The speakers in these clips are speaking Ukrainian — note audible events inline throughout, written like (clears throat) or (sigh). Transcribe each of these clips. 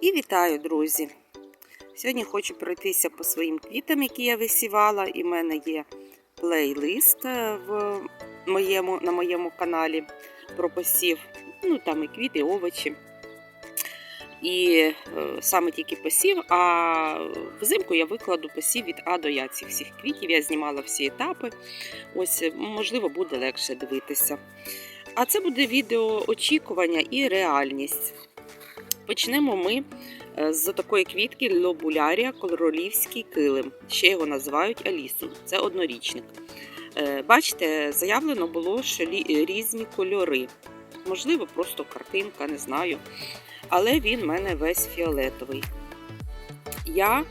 І вітаю, друзі! Сьогодні хочу пройтися по своїм квітам, які я висівала. І в мене є плейлист е, в моєму, на моєму каналі про посів. Ну, там і квіти, і овочі. І е, саме тільки посів, а взимку я викладу посів від А до Я цих всіх квітів. Я знімала всі етапи. Ось, е, можливо, буде легше дивитися. А це буде відео очікування і реальність. Почнемо ми е, з такої квітки лобулярія королівський килим. Ще його називають алісом. Це однорічник. Е, Бачите, заявлено було, що різні кольори. Можливо, просто картинка, не знаю. Але він в мене весь фіолетовий. Я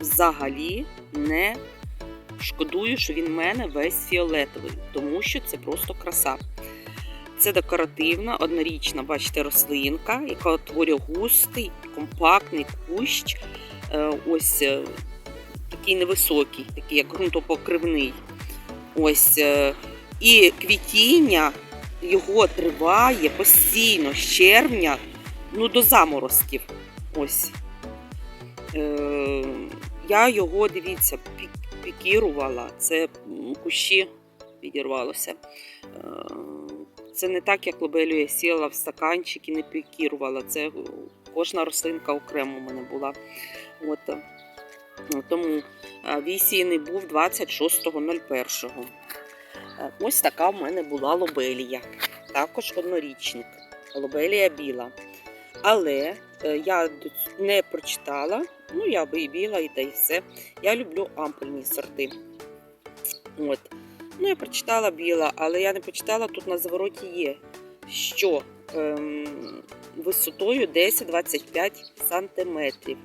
взагалі не шкодую, що він в мене весь фіолетовий, тому що це просто краса. Це декоративна, однорічна, бачите, рослинка, яка утворює густий, компактний кущ. Е, Ось е, такий невисокий, такий як ґрунтопокривний. Ось. е, І квітіння його триває постійно з червня ну, до заморозків. Ось. Я його, дивіться, пікірувала. Це кущі підірвалося. Е, Це не так, як лобелю я сіла в стаканчик і не пікірувала. Це кожна рослинка окремо у мене була. От. е, Тому е, вісійний був 26.01. Е, Ось така в мене була лобелія. Також однорічник. Лобелія біла. Але е, я не прочитала, ну я би і біла, і та й все. Я люблю ампельні сорти. От. Ну, я прочитала біла, але я не прочитала, тут на завороті є, що ем, висотою 10-25 сантиметрів.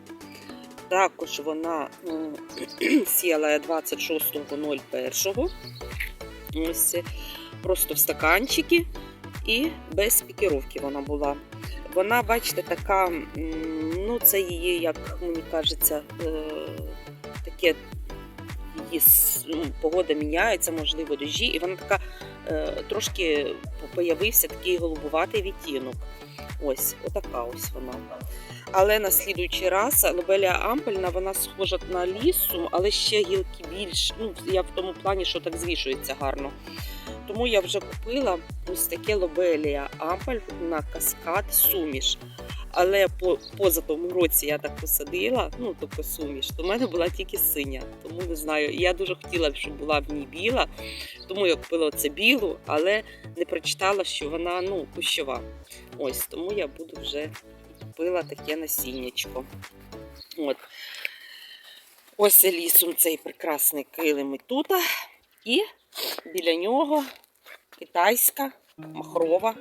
Також вона м, (clears throat) сіяла 26.01. Ось просто в стаканчики і без пікіровки вона була. Вона, бачите, така, ну, це її, як мені кажеться, е, таке її ну, погода міняється, можливо, дощі, і вона така е, трошки появився такий голубуватий відтінок. Ось, отака ось вона. Але на слідуючий раз лобелія ампельна, вона схожа на лісу, але ще гілки більш. Ну, я в тому плані, що так звішується гарно. Тому я вже купила ось таке лобелія ампель на каскад суміш. Але по, поза тому році я так посадила, ну тобто суміш, то в мене була тільки синя. Тому не знаю. Я дуже хотіла, щоб була в ній біла, тому я купила оце білу, але не прочитала, що вона ну, кущова. Ось тому я буду вже купила таке насіннячко. От. Ось лісом цей прекрасний килим і тут. І біля нього китайська махрова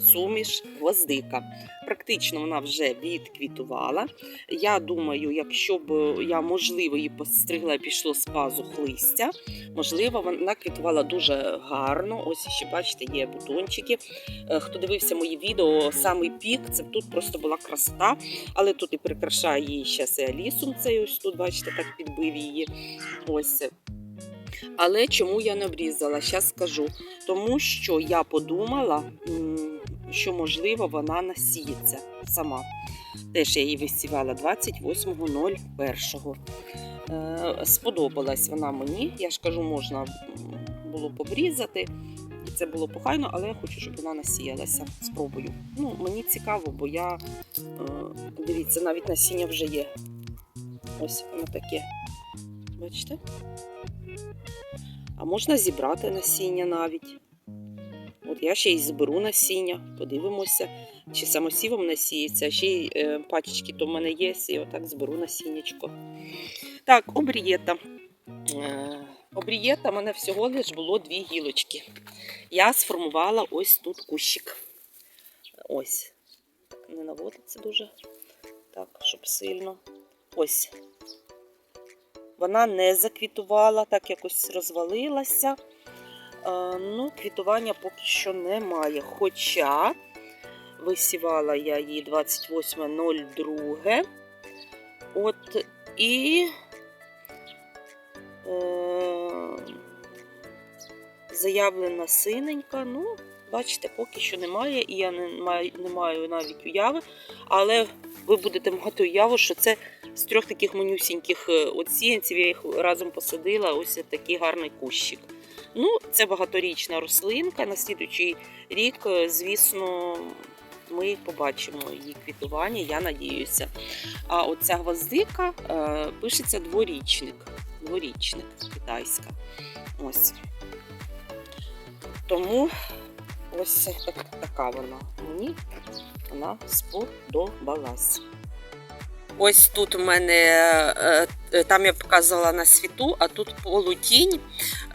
суміш гвоздика. Практично вона вже відквітувала. Я думаю, якщо б я можливо її постригла і пішло з пазух листя, можливо, вона квітувала дуже гарно. Ось ще бачите, є бутончики. Е, Хто дивився мої відео, самий пік, це тут просто була красота, але тут і прикрашає її ще лісом. Цей ось тут, бачите, так підбив її. Ось. Але чому я не обрізала? Зараз скажу. Тому що я подумала, що можливо вона насіється сама. Теж я її висівала 28.01. Е, Сподобалась вона мені. Я ж кажу, можна було б обрізати. І це було похайно, але я хочу, щоб вона насіялася. Спробую. Ну, мені цікаво, бо я е, дивіться, навіть насіння вже є. Ось воно таке. Бачите? А можна зібрати насіння навіть. От я ще й зберу насіння, подивимося, чи самосівом насіється, а ще й е, пачечки то в мене є, і отак зберу насіннячко. Так, обрієта. Е, обрієта в мене всього лиш було дві гілочки. Я сформувала ось тут кущик. Ось. Не наводиться дуже. Так, щоб сильно. Ось. Вона не заквітувала, так якось розвалилася. Е, Ну, квітування поки що немає. Хоча висівала я її 28.02. От і е, заявлена синенька. Ну, бачите, поки що немає, і я не маю, не маю навіть уяви. Але ви будете мати уяву, що це з трьох таких манюсіньких е, оцінців, я їх разом посадила, ось такий гарний кущик. Ну, це багаторічна рослинка. На слідуючий рік, е, звісно, ми побачимо її квітування, я надіюся. А оця гвоздика е, пишеться дворічник. Дворічник китайська. Ось. Тому ось так, така вона. Мені вона сподобалась. Ось тут у мене, е, е, там я показувала на світу, а тут полутінь.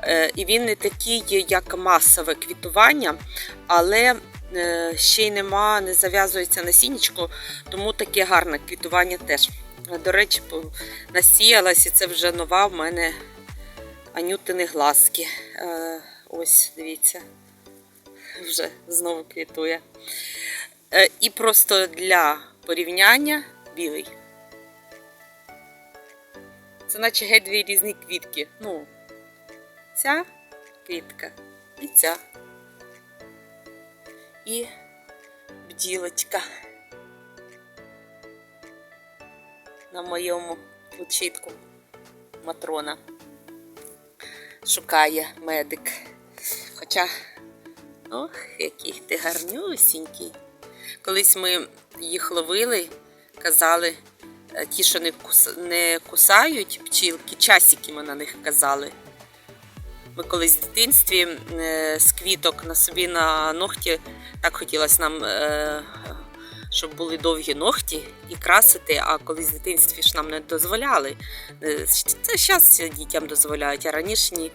Е, І він не такий, як масове квітування, але ще й нема, не зав'язується насіннячко, тому таке гарне квітування теж. До речі, насіялась, і це вже нова в мене анютини глазки. Ось, дивіться, вже знову квітує. Е, І просто для порівняння білий. Це наче геть дві різні квітки. Ну, ця квітка і ця. І бділочка на моєму учитку Матрона. Шукає медик. Хоча, ох, який ти гарнюсінький. Колись ми їх ловили, казали, е, ті, що не, кус... не кусають пчілки, часики ми на них казали. Ми колись в дитинстві е, з квіток на собі на ногті так хотілося нам, е, щоб були довгі ногті і красити, а колись в дитинстві ж нам не дозволяли. Це зараз дітям дозволяють, а раніше ні.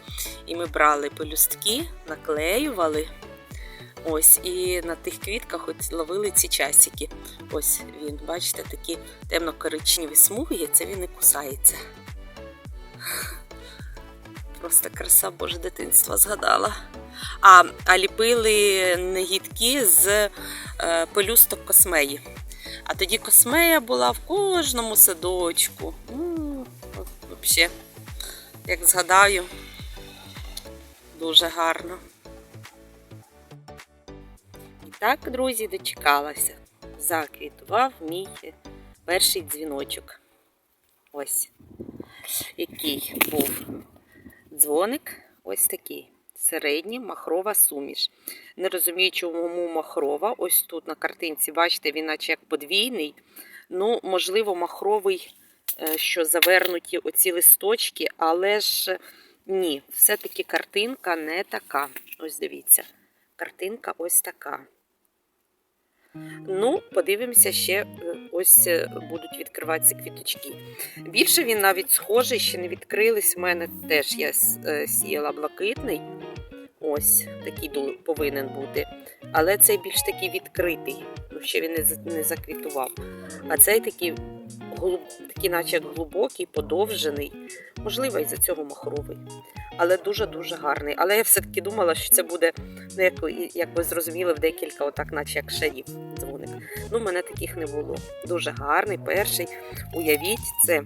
І ми брали пелюстки, наклеювали. Ось, і на тих квітках от ловили ці часики. Ось він, бачите, такі темно-коричневі смуги, це він і кусається. Просто краса Боже дитинства згадала. А, а ліпили негідки з е, пелюсток космеї. А тоді космея була в кожному садочку. Ну, взагалі, як згадаю, дуже гарно. Так, друзі, дочекалася. Заквітував мій перший дзвіночок. Ось який був дзвоник. Ось такий. Середній махрова суміш. Не розумію, чому махрова. Ось тут на картинці, бачите, він наче як подвійний. Ну, можливо, махровий, е, що завернуті оці листочки, але ж ні, все-таки картинка не така. Ось дивіться, картинка ось така. Ну, подивимося, ще е, ось е, будуть відкриватися квіточки. Більше він навіть схожий, ще не відкрились. У мене теж я е, сіяла блакитний. Ось такий повинен бути. Але цей більш такий відкритий, ну, ще він не, заквітував. А цей такий, такий, наче глибокий, подовжений. Можливо, із-за цього махровий. Але дуже-дуже гарний. Але я все-таки думала, що це буде, ну, як, як ви зрозуміли, в декілька, отак, наче як шарів дзвоник. Ну, в мене таких не було. Дуже гарний, перший. Уявіть, це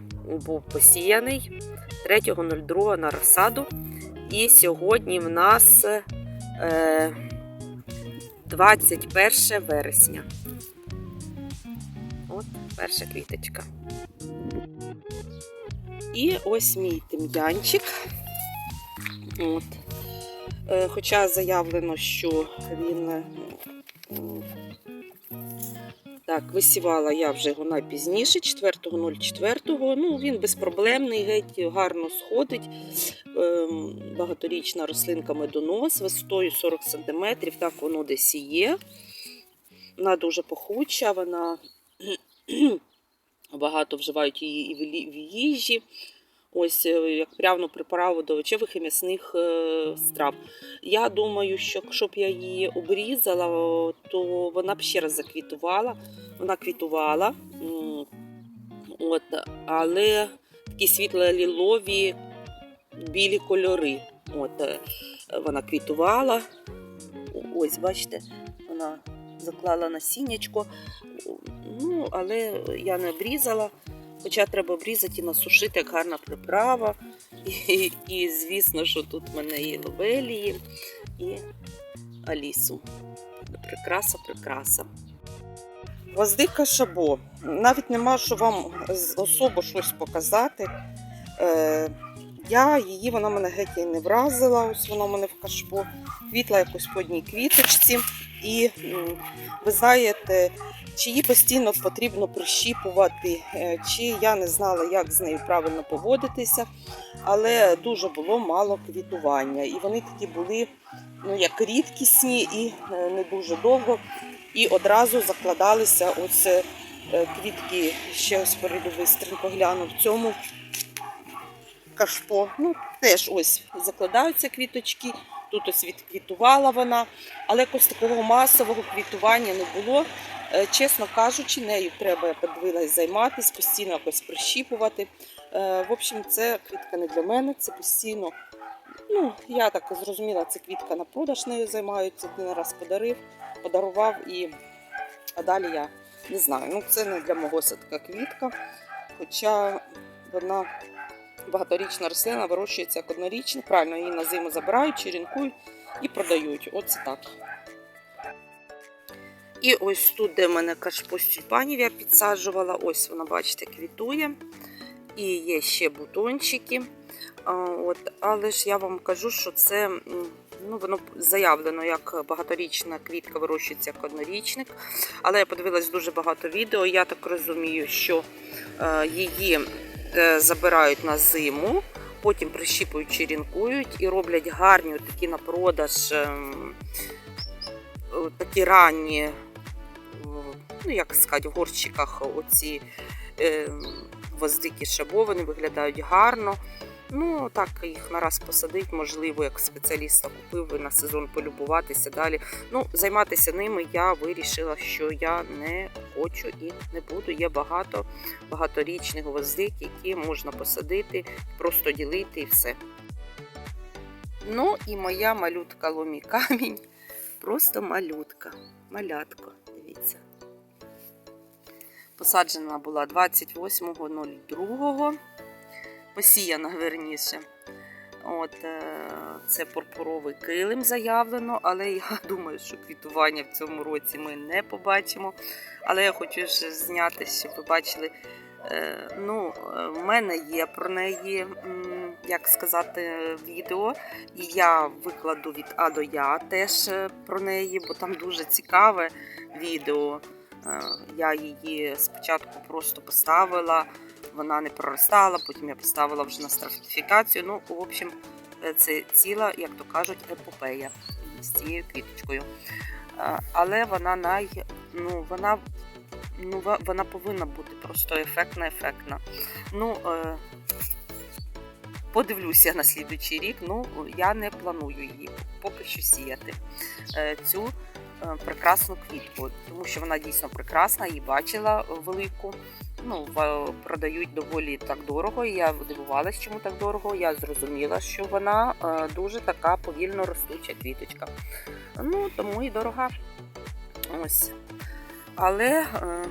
був посіяний 3.02 на розсаду. І сьогодні в нас е, 21 вересня. От перша квіточка. І ось мій тим'янчик. От. Е, Хоча заявлено, що він е, так, висівала я вже його найпізніше, 4.04. Ну, він безпроблемний, геть гарно сходить. Ем, Багаторічна рослинка медонос висотою 40 см, так воно десь і є. Вона дуже пахуча, вона багато вживають її і в їжі. Ось е, як пряну приправу до овочевих і м'ясних е, страв. Я думаю, що якщо б я її обрізала, то вона б ще раз заквітувала. Вона квітувала, от, але такі світло-лілові білі кольори. От, е, вона квітувала. Ось, бачите, вона заклала насіннячко. Ну, але я не обрізала. Хоча треба обрізати і насушити, як гарна приправа. І, і звісно, що тут в мене і ловелії, і алісу. прикраса, прикраса. Гвоздика шабо. Навіть нема що вам особо щось показати. Е, я її, вона мене геть і не вразила. Ось вона в мене в кашпо. Квітла якось по одній квіточці. І ви знаєте, чи її постійно потрібно прищіпувати, е, чи я не знала, як з нею правильно поводитися, але дуже було мало квітування. І вони такі були ну, як рідкісні і е, не дуже довго. І одразу закладалися ось е, квітки. Ще ось перейду бистренько гляну в цьому кашпо. Ну, теж ось закладаються квіточки. Тут ось відквітувала вона, але якось такого масового квітування не було. Е, Чесно кажучи, нею треба, я подивилась, займатися, постійно якось прищіпувати. Е, В общем, це квітка не для мене, це постійно. Ну, я так зрозуміла, це квітка на продаж нею займаються. Один раз подарив, подарував і а далі я не знаю. Ну, це не для мого садка квітка. Хоча вона багаторічна рослина, вирощується як однорічна. Правильно, її на зиму забирають, черенкують і продають. Оце так. І ось тут, де в мене кашпо з тюльпанів я підсаджувала, ось вона, бачите, квітує. І є ще бутончики. От, але ж я вам кажу, що це ну, воно заявлено як багаторічна квітка вирощується як однорічник. Але я подивилась дуже багато відео. Я так розумію, що е, її забирають на зиму, потім прищіпують, черенкують і роблять гарні такі на продаж, ем, такі ранні, е, ну як сказати, в горщиках оці воздики гвоздики шабо, виглядають гарно. Ну, так їх нараз посадить, можливо, як спеціаліста купив на сезон полюбуватися далі. Ну, займатися ними я вирішила, що я не хочу і не буду. Є багато багаторічних гвоздик, які можна посадити, просто ділити і все. Ну і моя малютка ломі камінь. Просто малютка. Малятко, дивіться. Посаджена була 28.02. Посіяна верніше. От, е, це пурпуровий килим заявлено, але я (laughs) думаю, що квітування в цьому році ми не побачимо. Але я хочу ще зняти, щоб ви бачили. е, Ну, е, в мене є про неї, як сказати, відео. І я викладу від А до Я теж про неї, бо там дуже цікаве відео. Я її спочатку просто поставила, вона не проростала, потім я поставила вже на стратифікацію. Ну, в общем, е, це ціла, як то кажуть, епопея з цією квіточкою. Е, Але вона най, ну, вона, ну, вона повинна бути просто ефектна, ефектна. Ну, е, подивлюся на слідуючий рік. Ну, я не планую її поки що сіяти. Цю прекрасну квітку, тому що вона дійсно прекрасна, її бачила велику. Ну, продають доволі так дорого. Я дивувалась, чому так дорого. Я зрозуміла, що вона е, дуже така повільно ростуча квіточка. Ну, тому і дорога. Ось. Але е,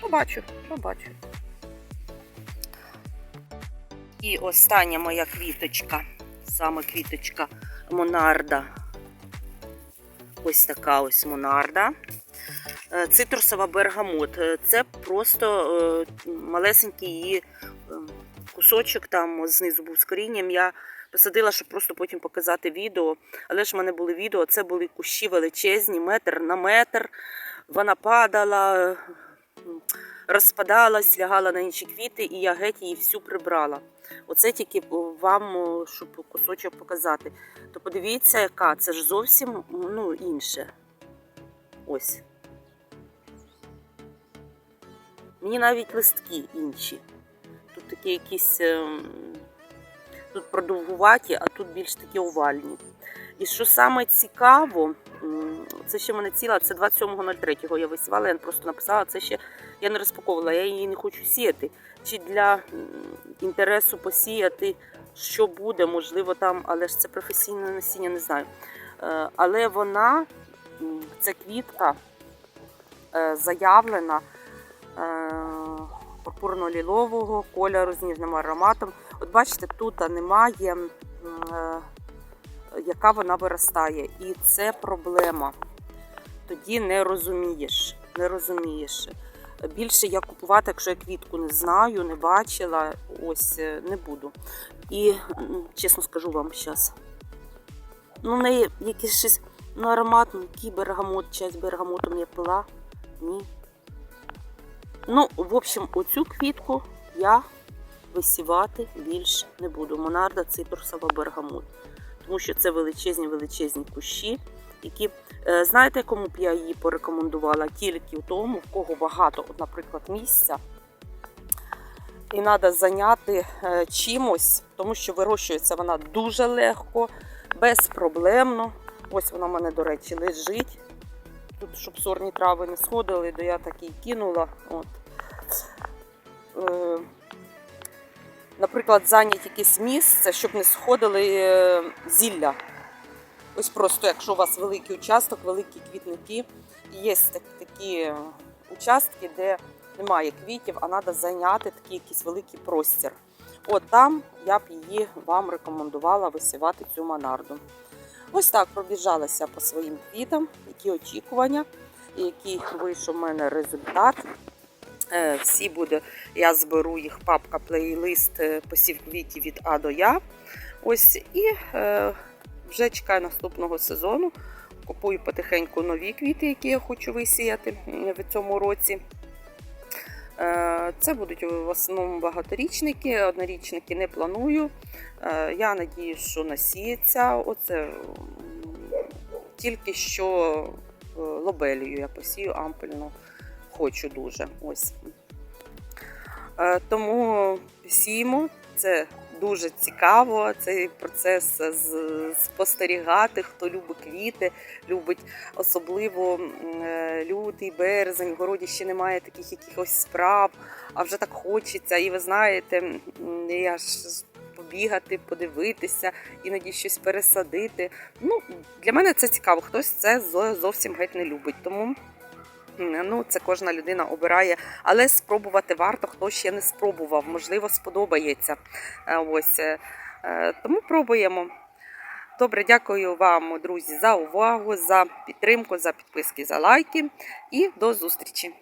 побачу, побачу. І остання моя квіточка, саме квіточка Монарда. Ось така ось Монарда. Е, Цитрусова бергамот. Е, Це просто е, малесенький її кусочок там знизу був з корінням. Я посадила, щоб просто потім показати відео. Але ж в мене були відео, це були кущі величезні, метр на метр. Вона падала, розпадалась, лягала на інші квіти, і я геть її всю прибрала. Оце тільки вам, щоб кусочок показати. То подивіться, яка це ж зовсім ну, інше. Ось. Мені навіть листки інші. Тут такі якісь ем, тут продовгуваті, а тут більш такі овальні. І що саме цікаво, це ще мене ціла, це 27.03 я висівала, я просто написала, це ще я не розпаковувала, я її не хочу сіяти. Чи для інтересу посіяти, що буде, можливо, там, але ж це професійне насіння, не знаю. Е, Але вона, ця квітка е, заявлена е, пурпурно-лілового кольору з ніжним ароматом. От бачите, тут немає, яка вона виростає. І це проблема. тоді не розумієш. Не розумієш. Більше я купувати, якщо я квітку не знаю, не бачила, ось е, не буду. І чесно скажу вам зараз. Ну, в неї якийсь щось ну, аромат, ну, який бергамот, з бергамотом я пила. Ні. Ну, в общем, оцю квітку я висівати більш не буду. Монарда цитрусова бергамот. Тому що це величезні величезні кущі, які, е, знаєте, кому б я її порекомендувала? Тільки в тому, в кого багато, от, наприклад, місця. І треба зайняти е, чимось, тому що вирощується вона дуже легко, безпроблемно. Ось вона в мене, до речі, лежить. Тут, щоб сорні трави не сходили, то я так і кинула. От. Наприклад, зайняти якесь місце, щоб не сходили е, зілля. Ось просто, якщо у вас великий участок, великі квітники, є так- такі участки, де немає квітів, а треба зайняти такий якийсь великий простір. От там я б її вам рекомендувала висівати цю монарду. Ось так пробіжалася по своїм квітам, які очікування, і який вийшов у мене результат. Е, Всі буде, я зберу їх папка плейлист е, посів квітів від А до Я. Ось і е, вже чекаю наступного сезону. Купую потихеньку нові квіти, які я хочу висіяти в цьому році. Це будуть в основному багаторічники, однорічники не планую. Я надію, що насіється. Оце тільки що лобелію я посію ампельну. Хочу дуже. Ось. Е, Тому сіємо. Це дуже цікаво. Цей процес спостерігати, хто любить квіти, любить особливо е, лютий, березень, в городі ще немає таких якихось справ, а вже так хочеться. І ви знаєте, я ж побігати, подивитися, іноді щось пересадити. Ну, для мене це цікаво. Хтось це зовсім геть не любить. Тому ну, це кожна людина обирає, але спробувати варто, хто ще не спробував, можливо, сподобається. Е, Ось е, е, тому пробуємо. Добре, дякую вам, друзі, за увагу, за підтримку, за підписки, за лайки і до зустрічі!